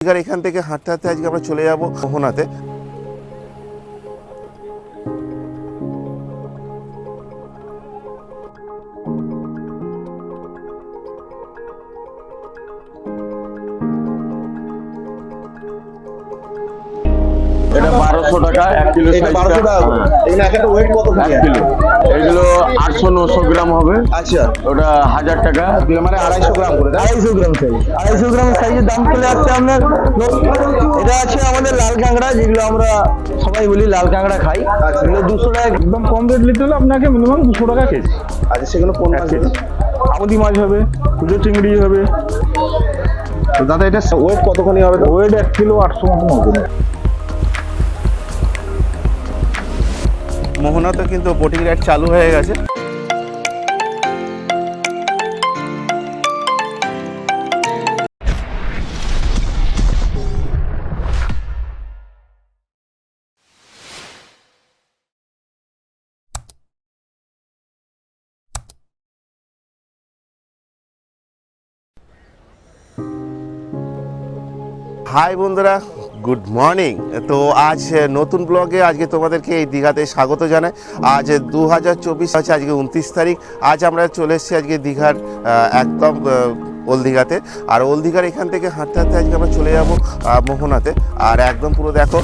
এখান থেকে হাঁটতে হাঁটতে আজকে আমরা চলে যাব মোহনাতে। বারোশো টাকা এক কিলো বারোশো টাকা এখানে ওয়েট কত এক কিলো। এগুলো আটশো নশো গ্রাম হবে। আচ্ছা। ওটা হাজার টাকা। মানে আড়াইশো গ্রাম করে আড়াইশো গ্রাম সাইজ আড়াইশো গ্রাম সাইজের দাম চলে যাচ্ছে আপনার এটা আছে আমাদের লাল কাঁকড়া যেগুলো আমরা সবাই বলি লাল কাঁকড়া খাই। আচ্ছা। দুশো টাকা একদম কম রেট নিতে হলে আপনাকে মিনিমাম দুশো টাকা কেজি। আচ্ছা সেগুলো কোন মাছ কেজি। আমদি মাছ হবে পুজো চিংড়ি হবে। দাদা এটা ওয়েট কতখানি হবে? ওয়েট এক কিলো আটশো মতন হবে। মোহনাতে কিন্তু বোটিং রাইড চালু হয়ে গেছে। হাই বন্ধুরা গুড মর্নিং তো আজ নতুন ব্লগে আজকে তোমাদেরকে এই দীঘাতে স্বাগত জানাই। আজ দু হাজার চব্বিশ আছে আজকে উনত্রিশ তারিখ। আজ আমরা চলে এসেছি আজকে দীঘার একদম ওল দীঘাতে। আর ওল দীঘার এখান থেকে হাঁটতে হাঁটতে আজকে আমরা চলে যাব মোহনাতে। আর একদম পুরো দেখো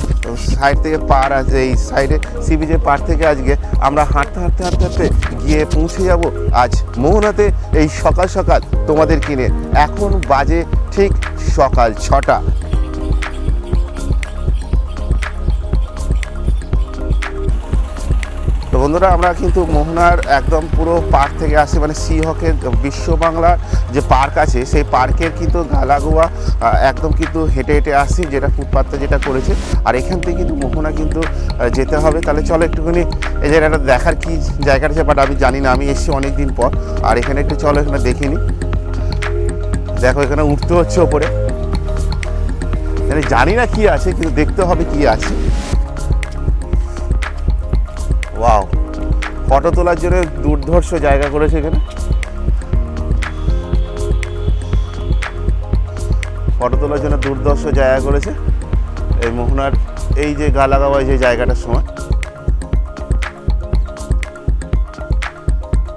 সাইড থেকে পার আছে এই সাইডে সি বিচের পার থেকে আজকে আমরা হাঁটতে হাঁটতে হাঁটতে হাঁটতে গিয়ে পৌঁছে যাব আজ মোহনাতে এই সকাল সকাল তোমাদের কিনে এখন বাজে ঠিক সকাল ছটা। বন্ধুরা, আমরা কিন্তু মোহনার একদম পুরো পার্ক থেকে আসি মানে সি হকের বিশ্ব বাংলার যে পার্ক আছে, সেই পার্কের কিন্তু গালাগোয়া একদম কিন্তু হেঁটে হেঁটে আসি যেটা ফুটপাথটা যেটা করেছে। আর এখান থেকে কিন্তু মোহনা কিন্তু যেতে হবে। তাহলে চলো একটুখানি এই জায়গাটা দেখার কি জায়গাটা আছে বাট আমি জানি না, আমি এসেছি অনেক দিন পর। আর এখানে একটু চলো এখানে দেখিনি দেখো, এখানে উঠতে হচ্ছে ওপরে। মানে জানি না কি আছে, কিন্তু দেখতে হবে কি আছে। ওয়াও ফটো তোলার জন্য দুর্ধর্ষ জায়গা করেছে এখানে। ফটো তোলার জন্য দুর্ধর্ষ জায়গা করেছে। এই মোহনার, এই যে গালাগাওয়ায় যে জায়গাটার সময়।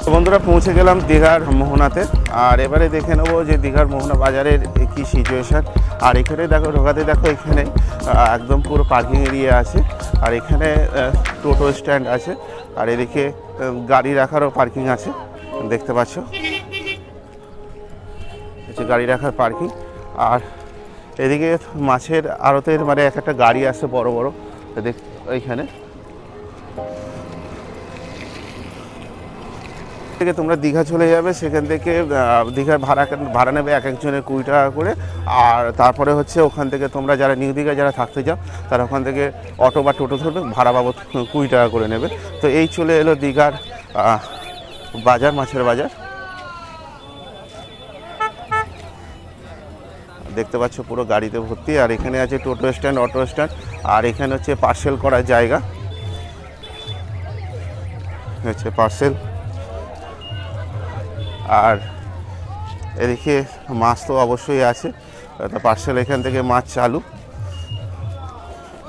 তো বন্ধুরা পৌঁছে গেলাম দীঘার মোহনাতে। আর এবারে দেখে নেব যে দীঘার মোহনা বাজারের কি সিচুয়েশান আর এখানে দেখো, ঢোকাতে দেখো এখানে একদম পুরো পার্কিং এরিয়া আছে। আর এখানে টোটো স্ট্যান্ড আছে। আর এদিকে গাড়ি রাখারও পার্কিং আছে। দেখতে পাচ্ছ? গাড়ি রাখার পার্কিং আর এদিকে মাছের আড়তের মানে এক একটা গাড়ি আছে বড় বড়। দেখ এইখানে থেকে তোমরা দীঘা চলে যাবে, সেখান থেকে দীঘার ভাড়া ভাড়া নেবে এক একজনের কুড়ি টাকা করে। আর তারপরে হচ্ছে ওখান থেকে তোমরা যারা নিউ দীঘা যারা থাকতে চাও, তারা ওখান থেকে অটো বা টোটো ধরবে, ভাড়া বাবদ কুড়ি টাকা করে নেবে। তো এই চলে এলো দীঘার বাজার, মাছের বাজার। দেখতে পাচ্ছ পুরো গাড়িতে ভর্তি, আর এখানে আছে টোটো স্ট্যান্ড, অটো স্ট্যান্ড, আর এখানে হচ্ছে পার্সেল করার জায়গা। হচ্ছে পার্সেল। আর এদিকে মাছ তো অবশ্যই আছে। পার্সেল এখান থেকে মাছ চালু।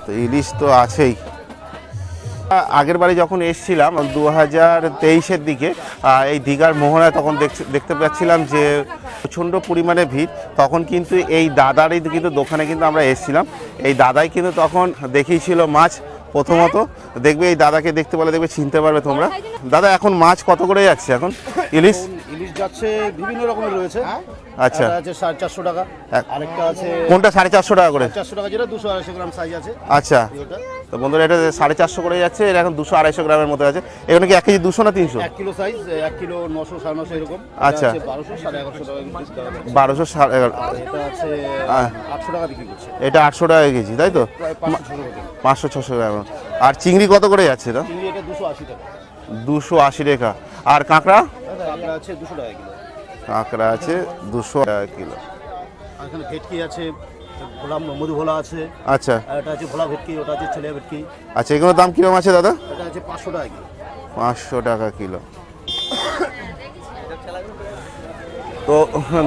তো ইলিশ তো আছেই। আগের বারে যখন এসছিলাম দু হাজার তেইশের দিকে এই দীঘার মোহনায় তখন দেখতে পাচ্ছিলাম যে প্রচণ্ড পরিমাণে ভিড়। তখন কিন্তু এই দাদারই কিন্তু দোকানে কিন্তু আমরা এসছিলাম। এই দাদাই কিন্তু তখন দেখিয়েছিল মাছ প্রথমত। দেখবে এই দাদাকে দেখতে বলে দেখবে চিনতে পারবে তোমরা। দাদা, এখন মাছ কত করে যাচ্ছে এখন? ইলিশ? ইলিশ যাচ্ছে বিভিন্ন রকমের রয়েছে। আচ্ছা। একটা আছে সাড়ে চারশো টাকা আরেকটা আছে কোনটা সাড়ে চারশো টাকা করে? চারশো টাকা যেটা দুশো আড়াইশো গ্রাম সাইজ আছে। আচ্ছা। তো বন্ধুরা এটা সাড়ে চারশো করে যাচ্ছে এটা এখন দুশো আড়াইশো গ্রামের মতো আছে। এখানে কি এক কেজি দুশো না তিনশো? এক কিলো সাইজ এক কিলো নশো সাড়ে নশো এরকম। আচ্ছা। বারোশো সাড়ে এগারোশো টাকা। বারোশো সাড়ে এগারো আর এটা আছে আটশো টাকা বিক্রি করছে। এটা আটশো টাকা কেজি তাই তো? পাঁচশো ছশো পাঁচশো ছশো গ্রাম আর চিংড়ি কত করে যাচ্ছে না চিংড়ি এটা দুশো আশি টাকা। দুশো আশি টাকা। আর কাঁকড়া? কাঁকড়া আছে দুশো টাকা কিলো। কাঁকড়া আছে দুশো টাকা কিলো। আর এখানে ভেটকি আছে ভোলা মধু ভোলা আছে আচ্ছা। আর এটা আছে ভোলা ভেটকি ওটা আছে ছেলে ভেটকি। আচ্ছা এগুলোর দাম কীরকম আছে দাদা? এটা আছে পাঁচশো টাকা কিলো। পাঁচশো টাকা কিলো। তো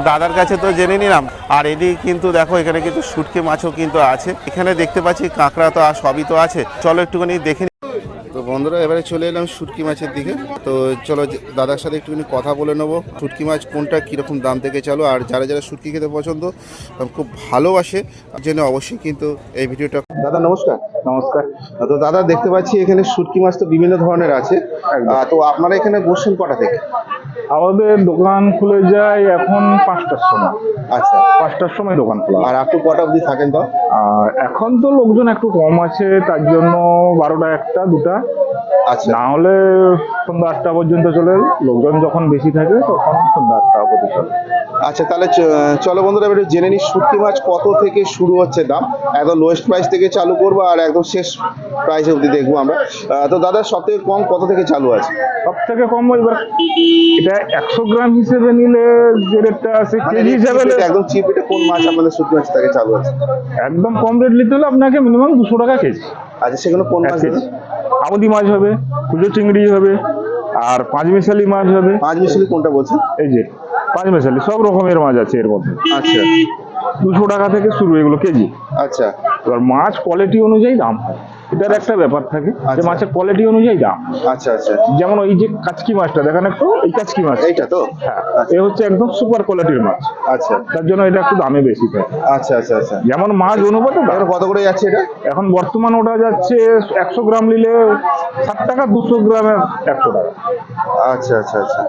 দাদার কাছে তো জেনে নিলাম আর এদিকে কিন্তু দেখো এখানে কিন্তু শুটকি মাছও কিন্তু আছে। এখানে দেখতে পাচ্ছি কাঁকড়া তো আর সবই তো আছে। চলো একটুখানি দেখে। তো বন্ধুরা এবারে চলে এলাম শুটকি মাছের দিকে। তো চলো দাদার সাথে একটুখানি কথা বলে নেব শুটকি মাছ কোনটা কীরকম দাম থেকে চলো আর যারা যারা শুটকি খেতে পছন্দ খুব ভালোবাসে জেনে অবশ্যই কিন্তু এই ভিডিওটা দাদা নমস্কার। নমস্কার। তো দাদা দেখতে পাচ্ছি এখানে শুটকি মাছ তো বিভিন্ন ধরনের আছে। তো আপনারা এখানে বসছেন কটা থেকে? আমাদের দোকান খুলে যায় এখন পাঁচটার সময়। আচ্ছা। পাঁচটার সময় দোকান খোলা। আর আপনি কটা অবধি থাকেন তো? আর এখন তো লোকজন একটু কম আছে তার জন্য বারোটা একটা দুটা। আচ্ছা। না হলে সন্ধ্যা আটটা পর্যন্ত চলে। লোকজন যখন বেশি থাকে তখন সন্ধ্যা আটটা পর্যন্ত চলে। আচ্ছা তাহলে চলো বন্ধুরা একটু জেনে নিই শুটকি মাছ কত থেকে শুরু হচ্ছে দাম। একদম লোয়েস্ট প্রাইস থেকে চালু করব আর একদম শেষ প্রাইস অবধি দেখব আমরা। তো দাদা সব থেকে কম কত থেকে চালু আছে? সব থেকে কম এবার এটা একশো গ্রাম হিসেবে নিলে যে রেটটা আছে মানে কেজি হিসাবে একদম চিপ এটা কোন মাছ আপনাদের শুটকি মাছ থেকে চালু আছে? একদম কম রেট নিতে হলে আপনাকে মিনিমাম দুশো টাকা কেজি। আচ্ছা সেগুলো কোন মাছ কেজি? আমদি মাছ হবে পুজো চিংড়ি হবে আর পাঁচ মিশালি মাছ হবে। পাঁচ মিশালি কোনটা বলছেন? এই যে পাঁচ মেশালি সব রকমের মাছ আছে এর মধ্যে। আচ্ছা। দুশো টাকা থেকে শুরু এগুলো কেজি। আচ্ছা। এবার মাছ কোয়ালিটি অনুযায়ী দাম হয়। এটার একটা ব্যাপার থাকে যে আচ্ছা। মাছের কোয়ালিটি অনুযায়ী দাম। আচ্ছা আচ্ছা। যেমন ওই যে কাচকি মাছটা দেখেন একটু? এই কাচকি মাছ। এইটা তো? হ্যাঁ এ হচ্ছে একদম সুপার কোয়ালিটির মাছ। আচ্ছা। তার জন্য এটা একটু দামে বেশি থাকে। আচ্ছা আচ্ছা আচ্ছা। যেমন মাছ অনুপাতে। এখন কত করে যাচ্ছে এটা? এখন বর্তমান ওটা যাচ্ছে একশো গ্রাম নিলে ষাট টাকা দুশো গ্রামে একশো টাকা। আচ্ছা আচ্ছা আচ্ছা।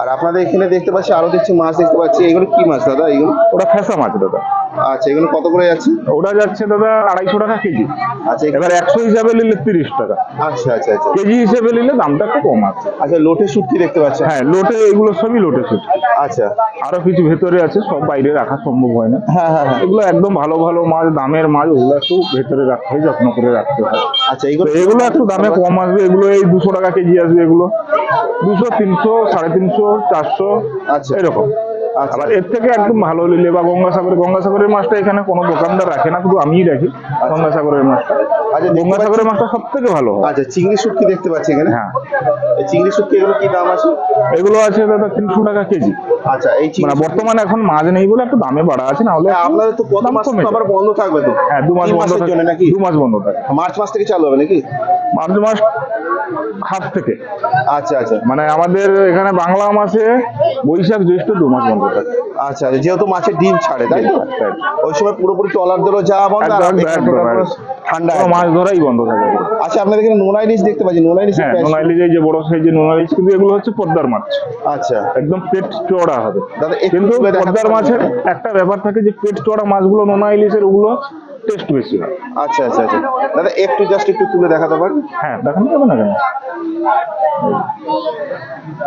আর আপনাদের এখানে দেখতে পাচ্ছি আরও দেখছি মাছ দেখতে পাচ্ছি। এগুলো কি মাছ দাদা? এগুলো? ওটা ফেসা মাছ দাদা। আচ্ছা এগুলো কত করে যাচ্ছে? ওটা যাচ্ছে দাদা আড়াইশো টাকা কেজি। আচ্ছা এবার একশো হিসাবে নিলে তিরিশ টাকা। আচ্ছা আচ্ছা আচ্ছা। কেজি হিসাবে নিলে দামটা একটু কম আছে। আচ্ছা লোটে শুটকি দেখতে পাচ্ছি হ্যাঁ লোটে এগুলো সবই লোটে শুট আচ্ছা। আরও কিছু ভেতরে আছে সব বাইরে রাখা সম্ভব হয় না। হ্যাঁ হ্যাঁ হ্যাঁ। এগুলো একদম ভালো ভালো মাছ দামের মাছ ওগুলো একটু ভেতরে রাখতে হয় যত্ন করে রাখতে হয়। আচ্ছা এগুলো এগুলো একটু দামে কম আসবে এগুলো এই দুশো টাকা কেজি আসবে এগুলো। দুশো তিনশো সাড়ে তিনশো চারশো আচ্ছা। এরকম। আচ্ছা। আবার এর থেকে একদম ভালো নিলে বা গঙ্গাসাগরের গঙ্গাসাগরের মাছটা এখানে কোনো দোকানদার রাখে না শুধু আমিই রাখি গঙ্গাসাগরের মাছটা। আচ্ছা, মাছটা সব থেকে ভালো। আচ্ছা চিংড়ি শুটকি দেখতে পাচ্ছি এখানে? হ্যাঁ। চিংড়ি শুটকি এগুলো কি দাম আছে? এগুলো আছে দাদা তিনশো টাকা কেজি। আচ্ছা এই মানে বর্তমানে এখন মাছ নেই বলে একটু দামে বাড়া আছে না হলে হ্যাঁ, আপনাদের তো কত মাস আবার বন্ধ থাকবে তো। হ্যাঁ দু মাস বন্ধ মাসের থাকে। জন্য নাকি? দু মাস বন্ধ থাকে। মার্চ মাস থেকে চালু হবে নাকি? মার্চ মাস হাফ থেকে। আচ্ছা আচ্ছা। মানে আমাদের এখানে বাংলা মাসে বৈশাখ জ্যৈষ্ঠ দু মাস বন্ধ থাকে। আচ্ছা আচ্ছা, যেহেতু মাছের ডিম ছাড়ে তাই তো? তাই। ওই সময় পুরোপুরি ট্রলারদেরও যাওয়া বন্ধ। ঠান্ডা কোনো মাছ ধরাই বন্ধ থাকে। আচ্ছা আপনাদের এখানে নোনা ইলিশ দেখতে পাচ্ছি নোনা ইলিশ হ্যাঁ এই যে বড় সাইজের নোনাইলি কিন্তু এগুলো হচ্ছে পদ্মার মাছ। আচ্ছা। একদম পেট চড়া হবে। কিন্তু পদ্মার মাছের একটা ব্যাপার থাকে যে পেট চড়া মাছগুলো নোনা ইলিশের ওগুলো টেস্ট বেশি হয়। আচ্ছা আচ্ছা আচ্ছা। দাদা একটু জাস্ট একটু তুলে দেখাতে পারেন? হ্যাঁ দেখানো যাবে না কেন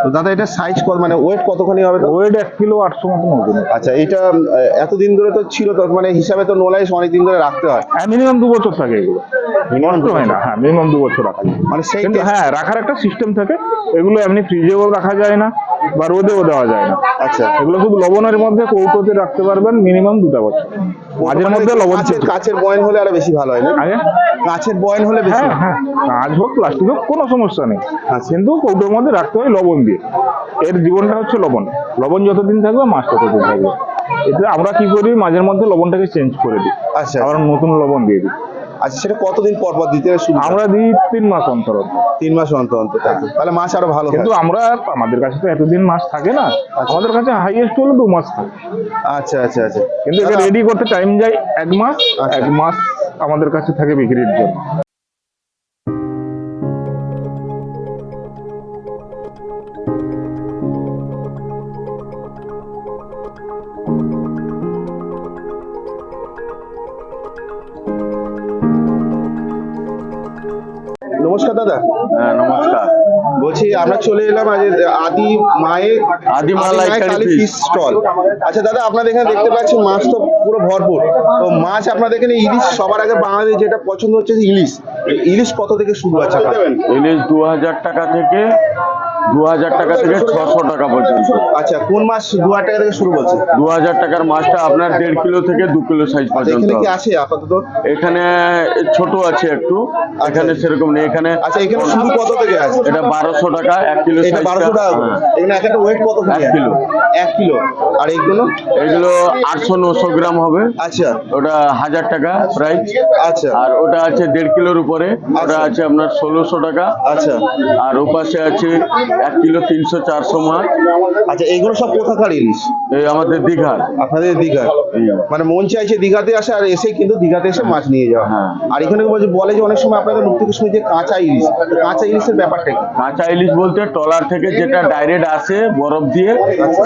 তো দাদা এটা সাইজ কত? মানে ওয়েট কতখানি হবে? ওয়েট এক কিলো আটশো মতন ওজন আচ্ছা এটা এতদিন ধরে তো ছিল তো মানে হিসাবে তো নোলা ইলিশ অনেক দিন ধরে রাখতে হয়। হ্যাঁ মিনিমাম দু বছর থাকে এগুলো। নষ্ট হয় না। হ্যাঁ মিনিমাম দু বছর রাখা মানে সেই হ্যাঁ রাখার একটা সিস্টেম থাকে। এগুলো এমনি ফ্রিজেও রাখা যায় না। বা রোদেও দেওয়া যায় না। আচ্ছা। এগুলো লবণের মধ্যে কৌটোতে রাখতে পারবেন মিনিমাম দুটা বছর। মাঝের মধ্যে লবণ কাঁচের বয়ন হলে আরও বেশি ভালো হয় না? কাঁচের বয়ন হলে বেশি হ্যাঁ হ্যাঁ। কাঁচ হোক প্লাস্টিক হোক কোনো সমস্যা নেই। আচ্ছা। কিন্তু কৌটোর মধ্যে রাখতে হয় লবণ দিয়ে। এর জীবনটা হচ্ছে লবণ। লবণ যতদিন থাকবে মাছ ততদিন থাকবে। এতে আমরা কি করি মাঝের মধ্যে লবণটাকে চেঞ্জ করে দিই। আচ্ছা। আবার নতুন লবণ দিয়ে দিই। আচ্ছা সেটা কতদিন পর পর দিতে শুরু আমরা দিই তিন মাস অন্তর। তিন মাস অন্তর অন্তর তাহলে মাছ আরও ভালো কিন্তু আমরা আমাদের কাছে তো এতদিন মাছ থাকে না। আমাদের কাছে হাইয়েস্ট হলো দু মাস থাকে। আচ্ছা আচ্ছা আচ্ছা। কিন্তু এটা রেডি করতে টাইম যায় এক মাস আচ্ছা। এক মাস আমাদের কাছে থাকে বিক্রির জন্য। নমস্কার দাদা। হ্যাঁ নমস্কার। বলছি আমরা চলে এলাম আজ আদি মায়ের আদি মা কালী ফিশ স্টল আচ্ছা দাদা আপনাদের এখানে দেখতে পাচ্ছি মাছ তো পুরো ভরপুর। তো মাছ আপনাদের এখানে ইলিশ সবার আগে বাঙালি যেটা পছন্দ হচ্ছে ইলিশ। ইলিশ কত থেকে শুরু আছে ইলিশ দু হাজার টাকা থেকে দু হাজার টাকা থেকে ছশো টাকা পর্যন্ত। আচ্ছা কোন মাছ দু হাজার টাকা থেকে শুরু করছে দু হাজার টাকার মাছটা আপনার দেড় কিলো থেকে দু কিলো সাইজ আচ্ছা পর্যন্ত এখানে কি আছে আপাতত? এখানে ছোট আছে একটু এখানে সেরকম নেই এখানে আচ্ছা এখানে শুরু কত থেকে আছে? এটা বারোশো টাকা এক কিলো টা। বারোশো টাকা হ্যাঁ। এখানে এক একটা ওয়েট কত এক কিলো। এক কিলো। আর এইগুলো? এগুলো আটশো নশো গ্রাম হবে। আচ্ছা। ওটা হাজার টাকা প্রাইস আচ্ছা। আর ওটা আছে দেড় কিলোর উপরে। ওটা আচ্ছা। আছে আপনার ষোলোশো টাকা। আচ্ছা। আর ওপাশে আছে এক কিলো তিনশো চারশো মাছ আচ্ছা এইগুলো সব কোথাকার ইলিশ? এই আমাদের দীঘার। আপনাদের দীঘা মানে মন চাইছে দীঘাতে আসে আর এসে কিন্তু দীঘাতে এসে মাছ নিয়ে যাওয়া। হ্যাঁ। আর এখানে বলে যে অনেক সময় আপনাদের থেকে শুনি যে কাঁচা ইলিশ কাঁচা ইলিশের ব্যাপারটা কি? কাঁচা ইলিশ বলতে ট্রলার থেকে যেটা ডাইরেক্ট আসে বরফ দিয়ে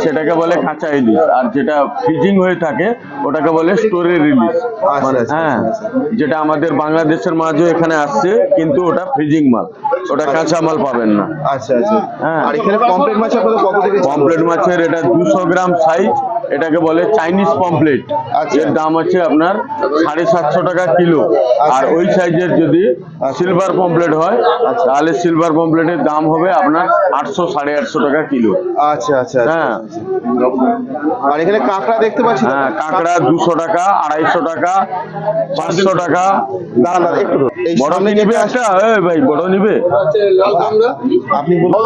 সেটাকে বলে কাঁচা ইলিশ। আর যেটা ফ্রিজিং হয়ে থাকে ওটাকে বলে স্টোরের ইলিশ। আচ্ছা, আচ্ছা, হ্যাঁ আচ্ছা, যেটা আমাদের বাংলাদেশের মাছও এখানে আসছে কিন্তু ওটা ফ্রিজিং মাল। ওটা কাঁচা মাল পাবেন না। আচ্ছা আচ্ছা। হ্যাঁ। আর এখানে কমপ্লিট মাছ আপনাদের কত থেকে কমপ্লিট মাছের এটা দুশো গ্রাম সাইজ এটাকে বলে চাইনিজ পমপ্লেট আচ্ছা। এর দাম আছে আপনার সাড়ে সাতশো টাকা কিলো। আর ওই সাইজের যদি সিলভার পমপ্লেট হয় তাহলে সিলভার পমপ্লেটের দাম হবে আপনার আটশো সাড়ে আটশো টাকা কিলো। আচ্ছা আচ্ছা আচ্ছা। হ্যাঁ। আর এখানে কাঁকড়া দেখতে পাচ্ছি হ্যাঁ কাঁকড়া দুশো টাকা আড়াইশো টাকা পাঁচশো টাকা। বড় নিবে একটা- ভাই বড় নিবে? আপনি বলুন।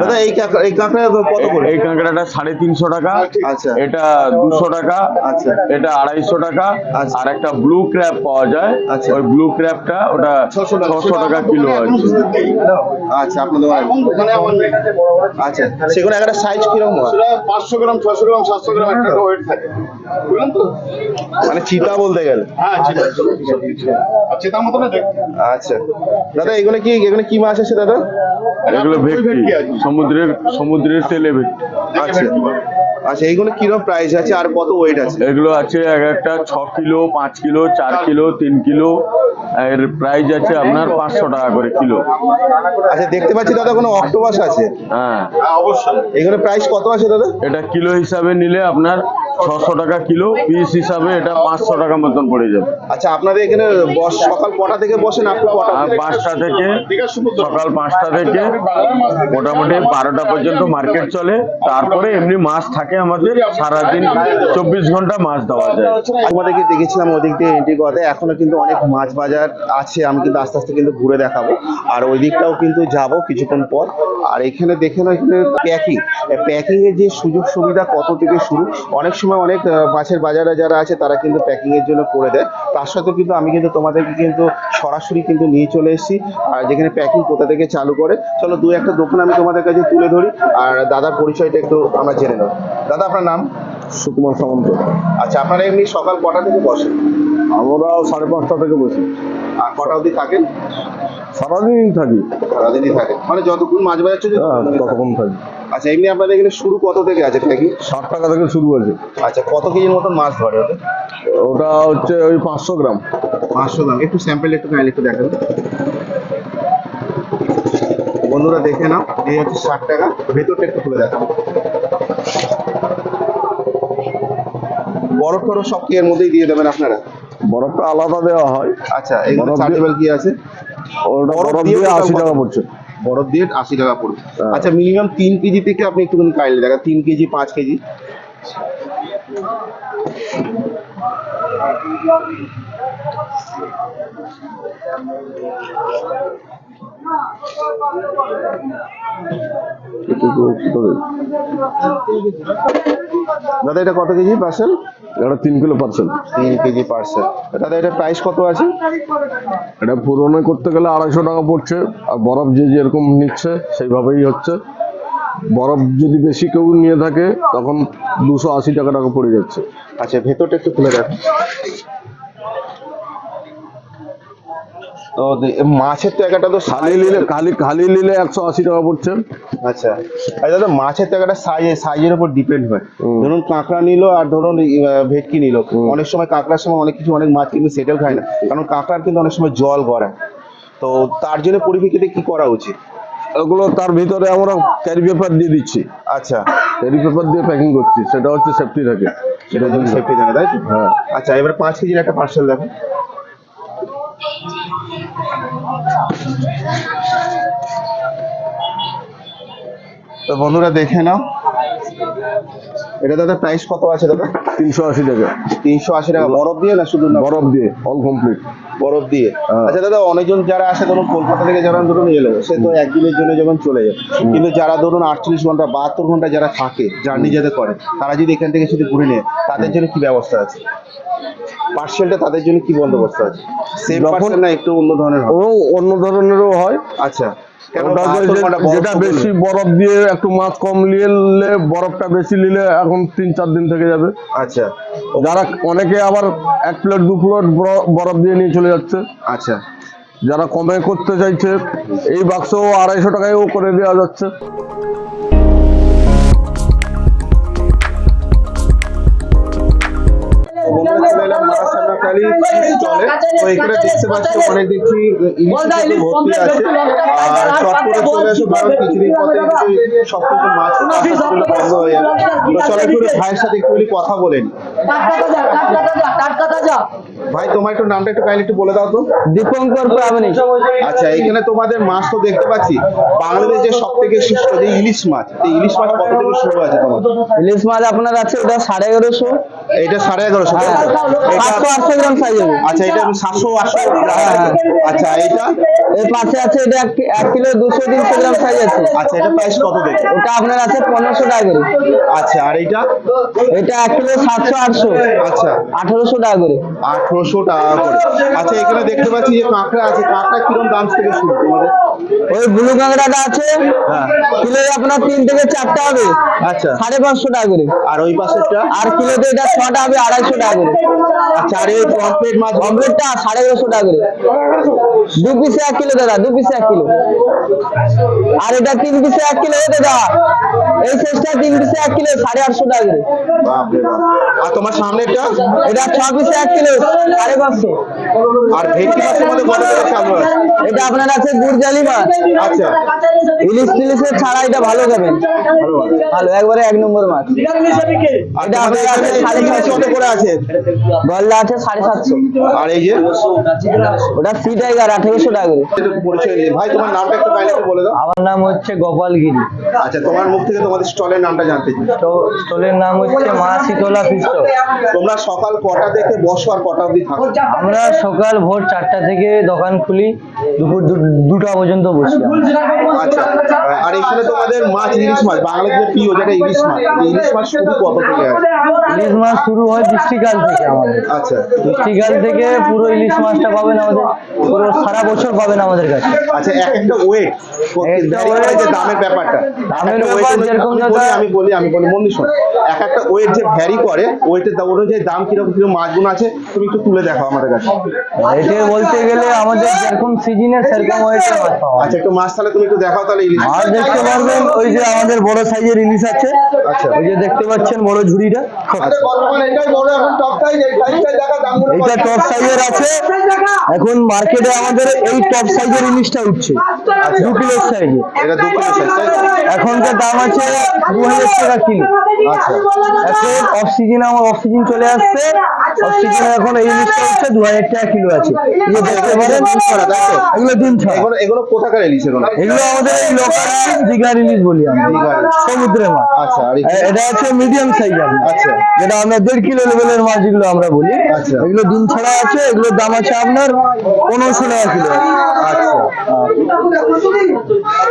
দাদা এই কাঁকড়া এই কাঁকড়া কত করে? এই কাঁকড়াটা সাড়ে তিনশো টাকা। আচ্ছা। এটা দুশো টাকা আচ্ছা। এটা আড়াইশো টাকা আচ্ছা। আর একটা ব্লু ক্র্যাপ পাওয়া যায়। আচ্ছা। ওই ব্লু ক্র্যাপটা ওটা ছশো টাকা। কিলো আছে। আচ্ছা আপনাদের আচ্ছা। সেগুলো একটা সাইজ কীরকম হয়? পাঁচশো গ্রাম ছশো গ্রাম সাতশো গ্রাম একটা ওয়েট থাকে। বুঝলেন তো? মানে চিতা বলতে গেলে। হ্যাঁ আচ্ছা মতো না আচ্ছা। দাদা এগুলো কি এগুলো কি মাছ আছে দাদা? এগুলো ভেটকি সমুদ্রের সমুদ্রের তেলে ভেটকি। আচ্ছা। আচ্ছা এইগুলো কীরকম প্রাইস আছে আর কত ওয়েট আছে? এগুলো আছে এক একটা ছ কিলো পাঁচ কিলো চার কিলো তিন কিলো। এর প্রাইস আছে আপনার পাঁচশো টাকা করে কিলো। আচ্ছা দেখতে পাচ্ছি দাদা কোনো অক্টোপাস আছে? হ্যাঁ। অবশ্যই। এগুলো প্রাইস কত আছে দাদা? এটা কিলো হিসাবে নিলে আপনার ছশো টাকা কিলো পিস হিসাবে এটা পাঁচশো টাকা মতন পড়ে যাবে। আচ্ছা আপনাদের এখানে বস সকাল কটা থেকে বসেন? আপনি কটা পাঁচটা থেকে সকাল পাঁচটা থেকে মোটামুটি বারোটা পর্যন্ত মার্কেট চলে। তারপরে এমনি মাছ থাকে আমাদের সারাদিন চব্বিশ ঘণ্টা মাছ দেওয়া যায়। আমাদেরকে দেখেছিলাম ওদিক দিয়ে এন্ট্রি করতে? এখনও কিন্তু অনেক মাছ বাজার আছে আমি কিন্তু আস্তে আস্তে কিন্তু ঘুরে দেখাবো। আর ওই দিকটাও কিন্তু যাব কিছুক্ষণ পর। আর এখানে দেখে না এখানে প্যাকিং। প্যাকিং এর যে সুযোগ সুবিধা কত থেকে শুরু? অনেক সময় অনেক মাছের বাজারে যারা আছে তারা কিন্তু প্যাকিং এর জন্য করে দেয়। তার সাথেও কিন্তু আমি কিন্তু তোমাদেরকে কিন্তু সরাসরি কিন্তু নিয়ে চলে এসেছি। আর যেখানে প্যাকিং কোথা থেকে চালু করে চলো দু একটা দোকান আমি তোমাদের কাছে তুলে ধরি। আর দাদার পরিচয়টা একটু আমরা জেনে নেব। দাদা আপনার নাম? সুকুমার সামন্ত। আচ্ছা আপনারা এমনি সকাল কটা থেকে বসেন? আমরা সাড়ে পাঁচটা থেকে বসি। আর কটা অবধি থাকেন? সারাদিন থাকি। সারাদিনই থাকেন মানে যতক্ষণ মাছ বাজার চলছে হ্যাঁ ততক্ষণ থাকি। আচ্ছা এমনি আপনাদের এখানে শুরু কত থেকে আছে নাকি ষাট টাকা থেকে শুরু আছে। আচ্ছা কত কেজির মতন মাছ ধরে ওদের? ওটা হচ্ছে ওই পাঁচশো গ্রাম। পাঁচশো গ্রাম। একটু স্যাম্পেল একটু কাইন্ডলি একটু দেখান। বন্ধুরা দেখে নাও এই হচ্ছে ষাট টাকা। ভেতরটা একটু খুলে দেখান। বরফ টরফ সব কি এর মধ্যেই দিয়ে দেবেন আপনারা? বরফটা আলাদা দেওয়া হয়। আচ্ছা দিয়ে- চার্জেবল কি আছে? ওটা বরফ দিয়ে আশি? টাকা পড়ছে। বরফ দিয়ে আশি টাকা পড়বে। হ্যাঁ। আচ্ছা মিনিমাম তিন কেজি থেকে আপনি একটুখানি কাইন্ডলি দেখান তিন কেজি পাঁচ কেজি। দাদা এটা কত কেজি পার্সেল? এটা তিন কিলো পার্সেল তিন কেজি পার্সেল দাদা এটা প্রাইস কত আছে? এটা পুরনো করতে গেলে আড়াইশো টাকা পড়ছে আর বরফ যে যেরকম নিচ্ছে সেইভাবেই হচ্ছে। বরফ যদি বেশি কেউ নিয়ে থাকে তখন দুশো আশি টাকা টাকা পড়ে যাচ্ছে। আচ্ছা ভেতরটা একটু খুলে দেখ। তো মাছের তো একটা তো খালি নিলে খালি খালি নিলে একশো আশি টাকা পড়ছে। আচ্ছা। আর দাদা মাছের তো একটা সাইজ সাইজের উপর ডিপেন্ড হয়। ধরুন কাঁকড়া নিল আর ধরুন ভেটকি নিল। অনেক সময় কাঁকড়ার সময় অনেক কিছু অনেক মাছ কিন্তু সেটেল খায় না। কারণ কাঁকড়ার কিন্তু অনেক সময় জল গড়ায়। তো তার জন্য পরিপ্রেক্ষিতে কি করা উচিত? ওগুলো তার ভিতরে আমরা ক্যারি পেপার দিয়ে দিচ্ছি। আচ্ছা। ক্যারি পেপার দিয়ে প্যাকিং করছি। সেটা হচ্ছে সেফটি থাকে। সেটা জন্য সেফটি জানে তাই তো? হ্যাঁ। আচ্ছা এবার পাঁচ কেজির একটা পার্সেল দেখো। তো বন্ধুরা দেখে নাও। এটা দাদা প্রাইস কত আছে দাদা? তিনশো আশি টাকা। তিনশো আশি টাকা। বরফ দিয়ে না শুধু বরফ দিয়ে অল কমপ্লিট বরফ দিয়ে? হ্যাঁ। আচ্ছা দাদা অনেকজন যারা আসে ধরুন কলকাতা থেকে যারা ধরুন এলো সে তো একদিনের জন্য যখন চলে যায়। কিন্তু যারা ধরুন আটচল্লিশ ঘণ্টা বাহাত্তর ঘণ্টা যারা থাকে জার্নি যাতে করে তারা যদি এখান থেকে শুধু ঘুরে নেয় তাদের জন্য কি ব্যবস্থা আছে? পার্সেলটা তাদের জন্য কি বন্দোবস্ত আছে? সেম পার্সেল না একটু অন্য ধরনের ও অন্য ধরনেরও হয়। আচ্ছা। কেন ওটা যে- 72 ঘণ্টা বরফ যেটা বেশি বরফ দিয়ে একটু মাছ কম নিয়ে নিলে বরফটা বেশি নিলে এখন তিন চার দিন থেকে যাবে। আচ্ছা। যারা অনেকে আবার এক প্লেট দু প্লেট বরফ দিয়ে নিয়ে চলে যাচ্ছে। আচ্ছা। যারা কমে করতে চাইছে এই বাক্স আড়াইশো টাকায়ও করে দেওয়া যাচ্ছে। চলে তো এখানে দেখতে পাচ্ছি অনেক দেখছি ইলিশ ভর্তি আছে। আর চট চলে আসো কারণ কিছুদিন পরে কিন্তু সব কিছু মাছ আস্তে আস্তে বন্ধ হয়ে যাবে। চলো একটু ভাইয়ের সাথে একটু কথা বলেন ভাই তোমার একটু নামটা একটু কাইন্ডলি একটু বলে দাও তো। দীপঙ্কর প্রামাণিক। আচ্ছা এখানে তোমাদের মাছ তো দেখতে পাচ্ছি। বাংলাদেশ যে সব থেকে শ্রেষ্ঠ যে ইলিশ মাছ এই ইলিশ মাছ কত থেকে শুরু আছে তোমার? ইলিশ মাছ আপনার আছে ওটা সাড়ে এগারোশো। এটা সাড়ে এগারোশো হ্যাঁ। এটা গ্রাম সাইজ হবে আচ্ছা এটা সাতশো আটশো হ্যাঁ। আচ্ছা এটা? এর পাশে আছে এটা 1 কিলো 200 300 গ্রাম সাইজ আছে। আচ্ছা এটা প্রাইস কত দেখে ওটা আপনার আছে পনেরোশো টাকা করে। আচ্ছা আর এইটা? এটা এক কিলো সাতশো আটশো। আচ্ছা। আঠারোশো টাকা করে। আঠারোশো টাকা করে। আচ্ছা এখানে দেখতে পাচ্ছি যে কাঁকড়া আছে। কাঁকড়া কিরম দাম থেকে শুরু তোমাদের? ওই ব্লু কাঁকড়াটা আছে। হ্যাঁ। কিলো আপনার তিন থেকে চারটা হবে। আচ্ছা। সাড়ে পাঁচশো টাকা করে। আর ওই পাশেরটা? আর কিলোতে এটা ছটা হবে আড়াইশো টাকা করে। আচ্ছা আর এই মাছ অমলেটটা সাড়ে এগারোশো টাকা করে। দু পিসে এক কিলো দাদা দু পিসে এক কিলো। আর এটা তিন পিসে এক কিলো দাদা এই সাইজটা তিন পিসে এক কিলো সাড়ে আটশো টাকা। আর তোমার সামনেরটা এটা? ছ পিসে এক কিলো সাড়ে পাঁচশো। আর ভেটকি মাছের মধ্যে কত করে চালু এটা আপনার আছে গুড়জালি মাছ। আচ্ছা। ইলিশ টিলিশের ছাড়া এটা ভালো একবারে এক নম্বর মাছ। এটা আপনার আছে সাড়ে ছশো করে আছে? আছে সাড়ে সাতশো। আর এই যে? ওটা সি টাইগার আঠেরোশো টাকা করে। একটু পরিচয় নিয়ে ভাই তোমার নামটা একটু বলে দাও। আমার নাম হচ্ছে গোপাল গিরি আচ্ছা তোমার মুখ থেকে তোমাদের স্টলের নামটা জানতে চাই। তো স্টলের নাম হচ্ছে মা শীতলা ফিস্ট তোমরা সকাল কটা থেকে বসো আর কটা অবধি থাকো? আমরা সকাল ভোর চারটা থেকে দোকান খুলি দুপুর দুটা পর্যন্ত বসি আচ্ছা আর এখানে তোমাদের মাছ ইলিশ মাছ বাংলাদেশের প্রিয় যেটা ইলিশ মাছ ইলিশ মাছ শুধু কত থেকে আছে ইলিশ মাছ শুরু হয় বৃষ্টিকাল থেকে আমাদের। আচ্ছা। বৃষ্টিকাল থেকে পুরো ইলিশ মাছটা পাবেন আমাদের পুরো সারা বছর পাবেন আমাদের কাছে। আচ্ছা এক একটা ওয়েট যে দামের ব্যাপারটা। দামের একটা আমি বলি, আমি বলি মন্দির শোন। এক একটা ওয়েট যে ভ্যারি করে ওয়েটের অনুযায়ী দাম কীরকম কীরকম মাছগুলো আছে তুমি একটু তুলে দেখো আমাদের কাছে। এটা বলতে গেলে আমাদের যেরকম সিজনে সেরকম ওয়েটের মাছ পাওয়া আচ্ছা একটু মাছ তাহলে তুমি একটু দেখাও তাহলে ইলিশ। আর দেখতে পারবেন ওই যে আমাদের বড় সাইজের ইলিশ আছে। আচ্ছা। ওই যে দেখতে পাচ্ছেন বড় ঝুড়িটা। আচ্ছা। এখন টপ সাইজের আছে। এখন মার্কেটে আমাদের এই টপ সাইজের ইলিশটা উঠছে। দু কিলো সাইজে এটা দু কিলো সাইজ এখনকার দাম আছে দু হাজার টাকা কিলো। আচ্ছা। এখন অফ সিজন আমার অফ সিজন চলে আসছে। অফ সিজনে এখন এই ইলিশটা হচ্ছে দু হাজার টাকা কিলো আছে। এই দেখতে পারেন ডিম ছাড়া, তাই তো? এগুলো ডিম ছাড়া। এগুলো এগুলো কোথাকার ইলিশ এগুলো এগুলো আমাদের এই লোকাল দিঘার ইলিশ বলি আমরা। সমুদ্রের মাছ। আচ্ছা এটা আছে মিডিয়াম সাইজ আপনার আচ্ছা। যেটা আমরা দেড় কিলো লেভেলের মাছ যেগুলো আমরা বলি। আচ্ছা। এগুলো ডিম ছাড়া আছে এগুলোর দাম আছে আপনার পনেরোশো টাকা কিলো। আচ্ছা।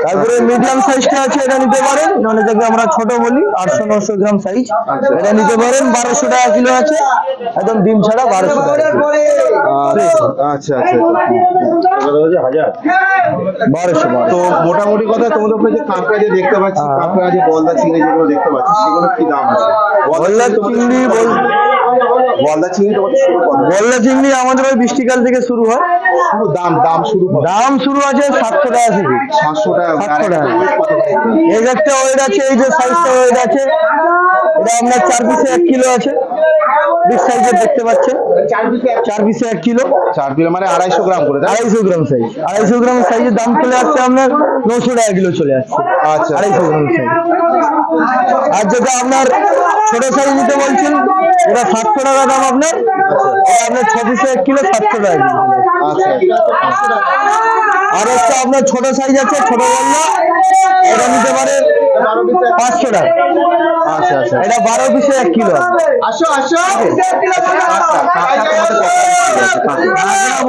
তারপরে মিডিয়াম সাইজটা আছে এটা নিতে পারেন। যাকে আমরা ছোট বলি আটশো নশো গ্রাম সাইজ এটা নিতে পারেন বারোশো টাকা কিলো আছে। একদম ডিম ছাড়া বারোশো টাকা আচ্ছা আচ্ছা বারোশো তো মোটামুটি কথা তোমাদের ওখানে যে কাঁকড়া যে দেখতে পাচ্ছি হ্যাঁ। কাঁকড়া যে গলদা চিংড়ি যেগুলো দেখতে পাচ্ছি সেগুলো কি দাম আছে? গলদা চিংড়ি বল- গলদা চিংড়ি তোমাদের শুরু কত গলদা চিংড়ি আমাদের ওই বৃষ্টিকাল থেকে শুরু হয়। শুরু দাম দাম শুরু দাম শুরু আছে সাতশো টাকা থেকে সাতশো টাকা সাতশো টাকা। এই একটা ওয়েট আছে এই যে সাইজটা ওয়েট আছে এটা আপনার চার পিসে এক কিলো আছে। বিগ সাইজের দেখতে পাচ্ছেন। চার পিসে এক কিলো চার কিলো মানে আড়াইশো গ্রাম করে আড়াইশো গ্রাম সাইজ আড়াইশো গ্রাম সাইজের দাম চলে আসছে আপনার নশো টাকা কিলো চলে আসছে। আচ্ছা। আড়াইশো গ্রাম সাইজ আর যেটা আপনার ছোট সাইজ নিতে বলছেন এটা সাতশো টাকা দাম আপনার। এটা আপনার ছ পিসে এক কিলো সাতশো টাকা আর একটা আপনার ছোট সাইজ আছে ছোট গল্লা এটা নিতে পারে পাঁচশো টাকা। আচ্ছা আচ্ছা এটা বারো পিসে এক কিলো। আসো আসো।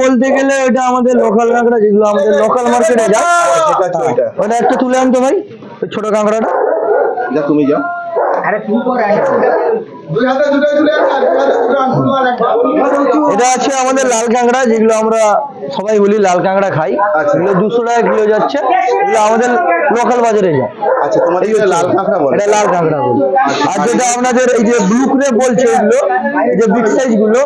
বলতে গেলে ওটা আমাদের লোকাল কাঁকড়া যেগুলো আমাদের লোকাল মার্কেটে যায়। ওইটা। ওটা একটু তুলে আনতো ভাই ছোট কাঁকড়াটা। যা তুমি যাও এটা আছে আমাদের লাল কাঁকড়া যেগুলো আমরা সবাই বলি লাল কাঁকড়া খাই। আচ্ছা। এগুলো দুশো টাকা কিলো যাচ্ছে। এগুলো আমাদের লোকাল বাজারে যায়। আচ্ছা তোমাদের এটা লাল কাঁকড়া বলে। এটা লাল কাঁকড়া বলে। আর যেটা আপনাদের এই যে ব্লু ক্রে বলছে এগুলো এই যে বিগ সাইজগুলো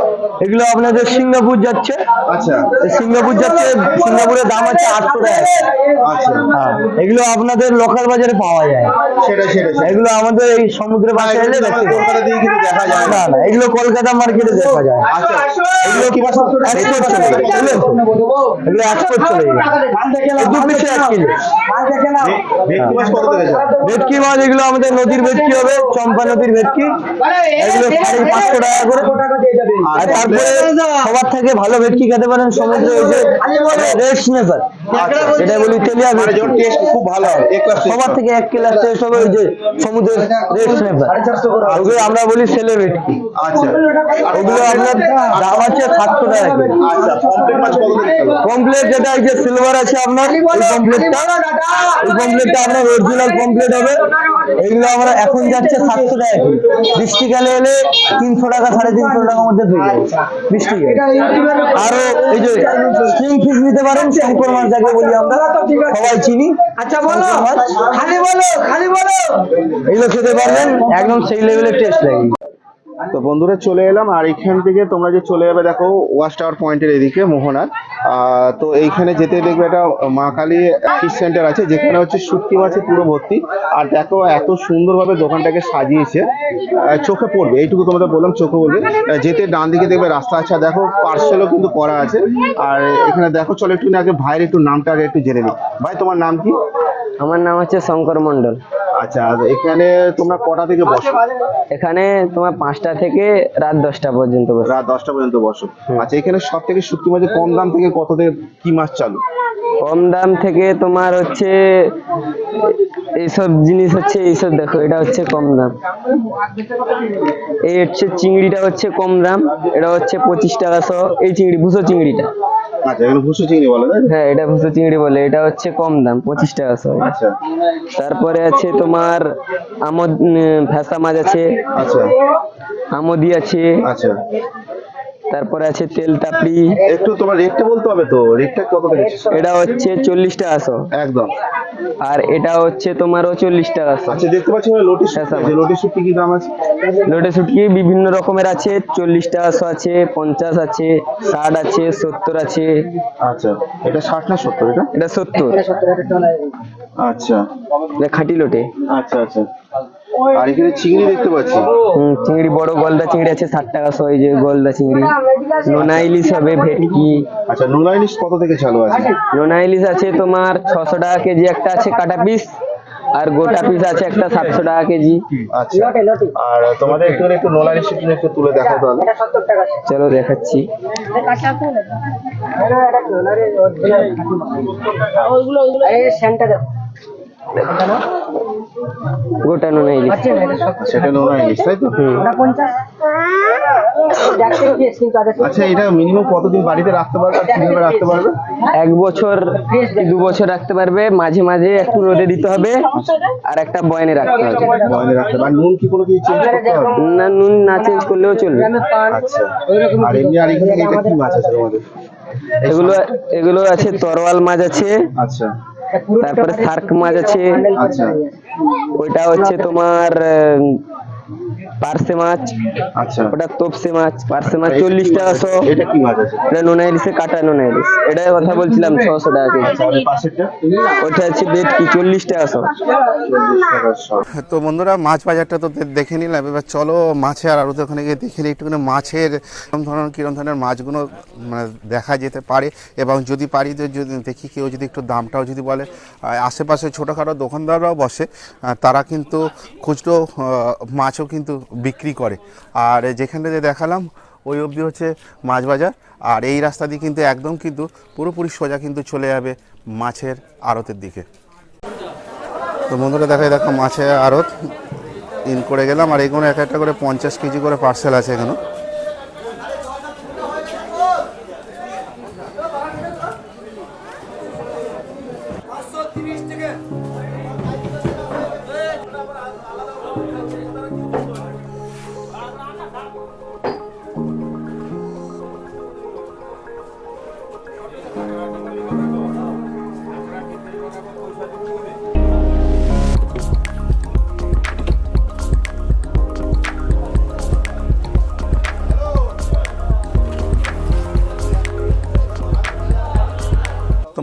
এগুলো আপনাদের সিঙ্গাপুর যাচ্ছে। আচ্ছা। সিঙ্গাপুর যাচ্ছে সিঙ্গাপুরের দাম আছে আটশো টাকা। আচ্ছা। হ্যাঁ, এগুলো আপনাদের লোকাল বাজারে পাওয়া যায়। সেটা সেটা এগুলো আমাদের এই সমুদ্রে পাশে এলে দেখতে পাবেন। কলকাতা দেখা যায় না না না এগুলো কলকাতা মার্কেটে দেখা যায় আচ্ছা এগুলো কি এক্সপোর্ট চলে যায়, বুঝলেন তো? এগুলো এক্সপোর্ট চলে দু পিসে এক কিলো ভেটকি মাছ থেকে যায় ভেটকি মাছ এগুলো আমাদের নদীর ভেটকি হবে চম্পা নদীর ভেটকি এগুলো সাড়ে পাঁচশো টাকা করে আর তারপরে সবার থেকে ভালো ভেটকি খেতে পারেন সমুদ্রে ওই যে রেড স্নেপার এটা বলি তেলিয়া মানে টেস্ট খুব ভালো সবার থেকে এক ক্লাস টেস্ট হবে ওই যে সমুদ্রের রেড স্নেপার আমরা বলি আচ্ছা। ওগুলো আপনার দাম আছে সাতশো টাকা আচ্ছা পমফ্রেট মাছ কত থেকে কমপ্লেট যেটা এই যে সিলভার আছে আপনার এই কমপ্লেটটা এই কমপ্লেটটা আপনার অরিজিনাল কমপ্লেট হবে। এইগুলো আমরা এখন যাচ্ছে সাতশো টাকা কিলো বৃষ্টিকালে এলে তিনশো টাকা সাড়ে তিনশো টাকার মধ্যে পেয়ে বৃষ্টিকালে আরও এই যে স্ট্রিং ফিশ নিতে পারেন শঙ্কর মাছ যাকে বলি আমরা সবাই চিনি। আচ্ছা বলো। এগুলো খেতে পারবেন? একদম সেই লেভেলের টেস্ট লাগে তো বন্ধুরা চলে এলাম আর এখান থেকে তোমরা যে চলে যাবে দেখো ওয়াশ টাওয়ার পয়েন্টের এদিকে মোহনার। তো এইখানে যেতে দেখবে একটা মা কালী ফিশ সেন্টার আছে যেখানে হচ্ছে শুটকি মাছে পুরো ভর্তি। আর দেখো এত সুন্দরভাবে দোকানটাকে সাজিয়েছে। চোখে পড়বে এইটুকু তোমাদের বললাম চোখে পড়বে। যেতে ডান দিকে দেখবে রাস্তা আছে আর দেখো পার্সেলও কিন্তু করা আছে। আর এখানে দেখো চলো একটু আগে ভাইয়ের একটু নামটা আগে একটু জেনে নিই। ভাই তোমার নাম কি? আমার নাম হচ্ছে শঙ্কর মন্ডল আচ্ছা এখানে তোমরা কটা থেকে বসো? এখানে তোমার পাঁচটা থেকে রাত দশটা পর্যন্ত বসে। রাত দশটা পর্যন্ত বসো। আচ্ছা এখানে সব থেকে শুটকি মাছের কম দাম থেকে কত থেকে কি মাছ চালু? কম দাম থেকে তোমার হচ্ছে এইসব জিনিস হচ্ছে এইসব দেখো এটা হচ্ছে কম দাম। এই হচ্ছে চিংড়িটা হচ্ছে কম দাম এটা হচ্ছে পঁচিশ টাকা সহ এই চিংড়ি ভুসো চিংড়িটা। আচ্ছা এগুলো ভুসু চিংড়ি বলে তাই হ্যাঁ এটা ভুসু চিংড়ি বলে এটা হচ্ছে কম দাম পঁচিশ টাকা আচ্ছা। তারপরে আছে তোমার আমদ ফেসা মাছ আছে। আচ্ছা। আমদি আছে। আচ্ছা। তারপরে আছে তেল তাপড়ি। একটু তোমার রেটটা বলতে হবে তো? রেটটা কত থেকে এটা হচ্ছে চল্লিশ টাকা শো একদম। আর এটা হচ্ছে তোমারও চল্লিশ টাকা শো আচ্ছা দেখতে পাচ্ছি লোটিস হ্যাঁ, স্যার। যে লোটিস শুটকি কি দাম আছে? লোটে শুটকি বিভিন্ন রকমের আছে। চল্লিশ টাকা শো আছে পঞ্চাশ আছে ষাট আছে সত্তর আছে। আচ্ছা এটা ষাট না সত্তর এটা? এটা সত্তর। আচ্ছা। এটা খাঁটি লোটে আচ্ছা আচ্ছা। আর এখানে চিংড়ি দেখতে পাচ্ছি। হুম, চিংড়ি বড় গলদা চিংড়ি আছে ষাট টাকা এই যে গলদা চিংড়ি। নোনা ইলিশ হবে ভেটকি। আচ্ছা নুলা ইলিশ কত থেকে চালু আছে? নোনা ইলিশ আছে তোমার ছশো টাকা কেজি একটা আছে কাটা পিস আর গোটা পিস আছে একটা সাতশো টাকা কেজি। আচ্ছা আর তোমাদের একটু একটু নোলা ইলিশ একটু তুলে দেখাও তাহলে। চলো দেখাচ্ছি। গোটা নোনা ইলিশ সেটা নোলা ইলিশ তাই তো? আচ্ছা এটা মিনিমাম কতদিন বাড়িতে রাখতে পারবে কীভাবে রাখতে পারবে? এক বছর দু বছর রাখতে পারবে মাঝে মাঝে একটু রোদে দিতে হবে আর একটা বয়নে রাখতে হবে। বয়নে রাখতে পারবে নুন কি কোনো কিছু চেঞ্জ করতে হবে? না নুন না চেঞ্জ করলেও চলবে। আচ্ছা। আর এমনি আর এখানে এটা কি মাছ আছে তোমাদের? এগুলো এগুলো আছে তরোয়াল মাছ আছে। আচ্ছা। তারপরে শার্ক মাছ আছে। আচ্ছা। ওইটা হচ্ছে তোমার পার্সে মাছ আচ্ছা। ওটা তোপসে মাছ পার্সে মাছ চল্লিশ টাকা শো। এটা কি মাছ আছে? এটা নোনা ইলিশে কাটা নোনা ইলিশ। এটাই কথা বলছিলাম ছশো টাকা কেজি। ওটা হচ্ছে বেটকি চল্লিশ টাকা শো। চল্লিশ টাকা শ। তো বন্ধুরা মাছ বাজারটা তো দেখে নিলাম। এবার চলো মাছে আর আরও ওখানে গিয়ে দেখে নিই একটুখানি মাছের কিরম ধরনের কিরম ধরনের মাছগুলো মানে দেখা যেতে পারে। এবং যদি পারি তো যদি দেখি কেউ যদি একটু দামটাও যদি বলে। আশেপাশে ছোটোখাটো দোকানদাররাও বসে। তারা কিন্তু খুচরো মাছও কিন্তু বিক্রি করে। আর যেখানটাতে দেখালাম, ওই অবধি হচ্ছে মাছ বাজার আর এই রাস্তা দিয়ে কিন্তু একদম কিন্তু পুরোপুরি সোজা কিন্তু চলে যাবে মাছের আড়তের দিকে। তো বন্ধুরা দেখা দেখো মাছের আড়ত। ইন করে গেলাম, আর এগুলো এক একটা করে পঞ্চাশ কেজি করে পার্সেল আছে এখানে।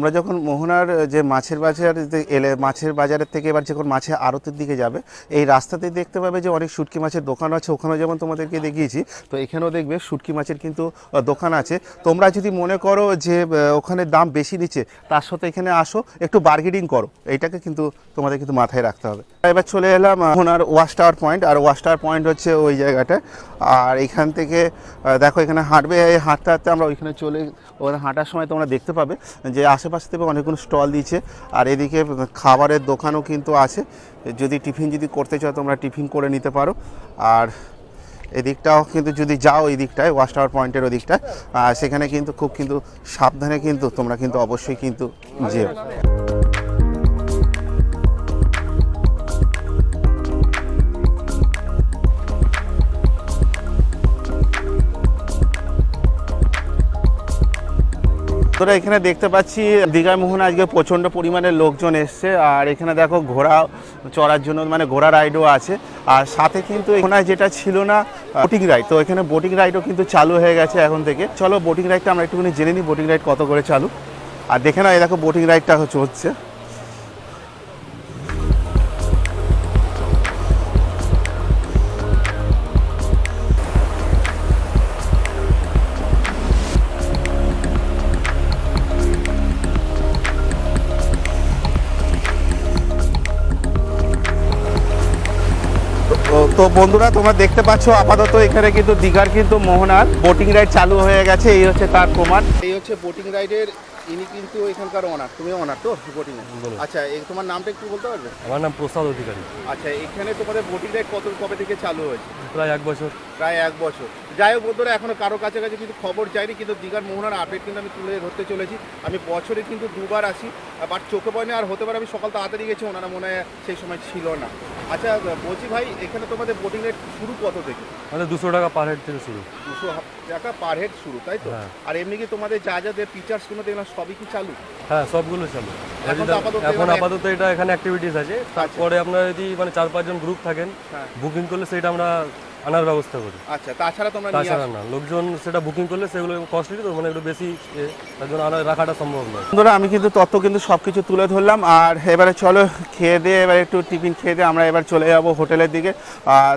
তোমরা যখন মোহনার যে মাছের বাজার এলে, মাছের বাজারের থেকে এবার যখন মাছের আড়তের দিকে যাবে, এই রাস্তাতে দেখতে পাবে যে অনেক শুটকি মাছের দোকান আছে, ওখানেও যেমন তোমাদেরকে দেখিয়েছি, তো এখানেও দেখবে শুটকি মাছের কিন্তু দোকান আছে। তোমরা যদি মনে করো যে ওখানে দাম বেশি নিচ্ছে তার সাথে এখানে আসো, একটু বার্গেনিং করো। এইটাকে কিন্তু তোমাদের কিন্তু মাথায় রাখতে হবে। এবার চলে এলাম মোহনার ওয়াশ টাওয়ার পয়েন্ট আর ওয়াশ টাওয়ার পয়েন্ট হচ্ছে ওই জায়গাটা। আর এখান থেকে দেখো এখানে হাঁটবে হাঁটতে হাঁটতে আমরা ওইখানে চলে ওখানে হাঁটার সময় তোমরা দেখতে পাবে যে আশেপাশে থেকে অনেকগুলো স্টল দিয়েছে। আর এদিকে খাবারের দোকানও কিন্তু আছে। যদি টিফিন যদি করতে চাও, তোমরা টিফিন করে নিতে পারো। আর এদিকটাও কিন্তু যদি যাও এই দিকটায়, ওয়াশ টাওয়ার পয়েন্টের ওদিকটায় সেখানে কিন্তু খুব কিন্তু সাবধানে কিন্তু তোমরা কিন্তু অবশ্যই কিন্তু যেও। তোরা এখানে দেখতে পাচ্ছি দীঘা মোহন আজকে প্রচণ্ড পরিমাণে লোকজন এসছে। আর এখানে দেখো ঘোড়া চড়ার জন্য মানে ঘোড়া রাইডও আছে। আর সাথে কিন্তু এখানে যেটা ছিল না, বোটিং রাইড। তো এখানে বোটিং রাইডও কিন্তু চালু হয়ে গেছে এখন থেকে। চলো বোটিং রাইডটা আমরা একটুখানি জেনে নিই, বোটিং রাইড কত করে চালু। আর দেখে না এই দেখো বোটিং রাইডটা হচ্ছে। তো- বন্ধুরা তোমরা দেখতে পাচ্ছ আপাতত এখানে কিন্তু দীঘার কিন্তু মোহনার বোটিং রাইড চালু হয়ে গেছে। এই হচ্ছে তার প্রমাণ। এই হচ্ছে বোটিং রাইডের ইনি কিন্তু এখানকার ওনার তুমি ওনার তো বোটিং আচ্ছা এই তোমার নামটা একটু বলতে পারবে? আমার নাম প্রসাদ অধিকারী। আচ্ছা এখানে তোমাদের বোটিং রাইড কত কবে থেকে চালু হয়েছে? প্রায় এক বছর। প্রায় এক বছর। যাই হোক বন্ধুরা এখনও কারও কাছাকাছি কিন্তু খবর যায়নি কিন্তু দীঘার মোহনার আপডেট কিন্তু আমি তুলে ধরতে চলেছি। আমি বছরে কিন্তু দুবার আসি বাট চোখে পড়ে না আর হতে পারে আমি সকাল তাড়াতাড়ি গেছি ওনারা মনে হয় সেই সময় ছিল না। আচ্ছা বলছি ভাই এখানে তোমাদের বোটিং রেট শুরু কত থেকে? মানে দুশো টাকা পার হেড থেকে শুরু। দুশো টাকা পার হেড শুরু তাই তো? হ্যাঁ। আর এমনি কি তোমাদের যা যা ফিচার্সগুলো দেখলাম সবই কি চালু? হ্যাঁ সবগুলো চালু। এখন আপাতত এটা এখানে অ্যাক্টিভিটিস আছে। তারপরে আপনারা যদি মানে চার পাঁচজন গ্রুপ থাকেন হ্যাঁ। বুকিং করলে সেটা আমরা আনার ব্যবস্থা করি। আচ্ছা তাছাড়া তোমরা তাছাড়া না লোকজন সেটা বুকিং করলে সেগুলো কস্টলি তো মানে একটু বেশি তার জন্য আনা রাখাটা সম্ভব নয়। বন্ধুরা আমি কিন্তু তথ্য কিন্তু সব কিছু তুলে ধরলাম আর এবারে চলো খেয়ে দিয়ে এবার একটু টিফিন খেয়ে দিয়ে আমরা এবার চলে যাব হোটেলের দিকে।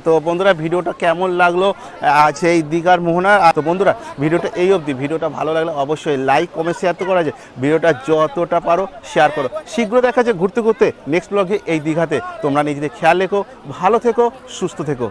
তো বন্ধুরা ভিডিওটা কেমন লাগল আজ এই দীঘার মোহনা আর তো বন্ধুরা ভিডিওটা এই অবধি। ভিডিওটা ভালো লাগলে অবশ্যই লাইক কমেন্ট শেয়ার তো করা যায়। ভিডিওটা যতটা পারো শেয়ার করো। শীঘ্র দেখা যায় ঘুরতে ঘুরতে নেক্সট ব্লগে এই দীঘাতে। তোমরা নিজেদের খেয়াল রেখো ভালো থেকো সুস্থ থেকো।